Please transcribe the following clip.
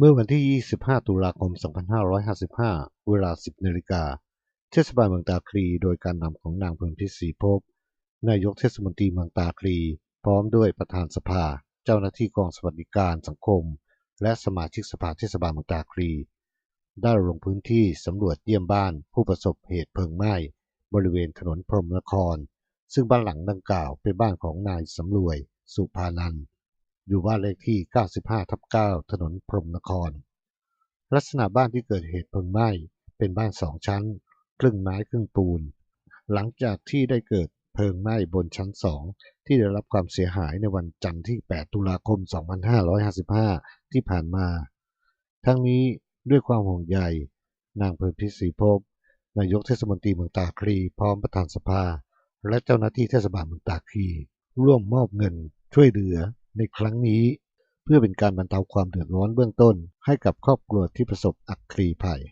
เมื่อวันที่ 25 ตุลาคม 2555 เวลา 10นาฬิกา เทศบาลเมืองตาคลี โดยการนำของนางเพ็ญพิศรีภพ นายกเทศมนตรีเมืองตาคลี พร้อมด้วยประธานสภา เจ้าหน้าที่กองสวัสดิการสังคม และสมาชิกสภาเทศบาลเมืองตาคลี ได้ลงพื้นที่สำรวจเยี่ยมบ้านผู้ประสบเหตุเพลิงไหม้ บริเวณถนนพรมนคร ซึ่งบ้านหลังดังกล่าวเป็นบ้านของนายสำรวย สุภานันท์ อยู่บ้านเลขที่ 95 ทับ 9 ถนนพรมนคร ลักษณะบ้านที่เกิดเหตุเพลิงไหม้เป็นบ้านสองชั้น ครึ่งไม้ครึ่งปูน หลังจากที่ได้เกิดเพลิงไหม้บนชั้นสองที่ได้รับความเสียหายในวันจันทร์ที่ 8 ตุลาคม 2555 ที่ผ่านมา ทั้งนี้ด้วยความห่วงใยนางเพ็ญพิศรีภพนายกเทศมนตรีเมืองตาคลีพร้อมประธานสภา และเจ้าหน้าที่เทศบาลเมืองตาคลีร่วมมอบเงินช่วยเหลือ ในครั้งนี้ เพื่อเป็นการบรรเทาความเดือดร้อนเบื้องต้น ให้กับครอบครัวที่ประสบอัคคีภัย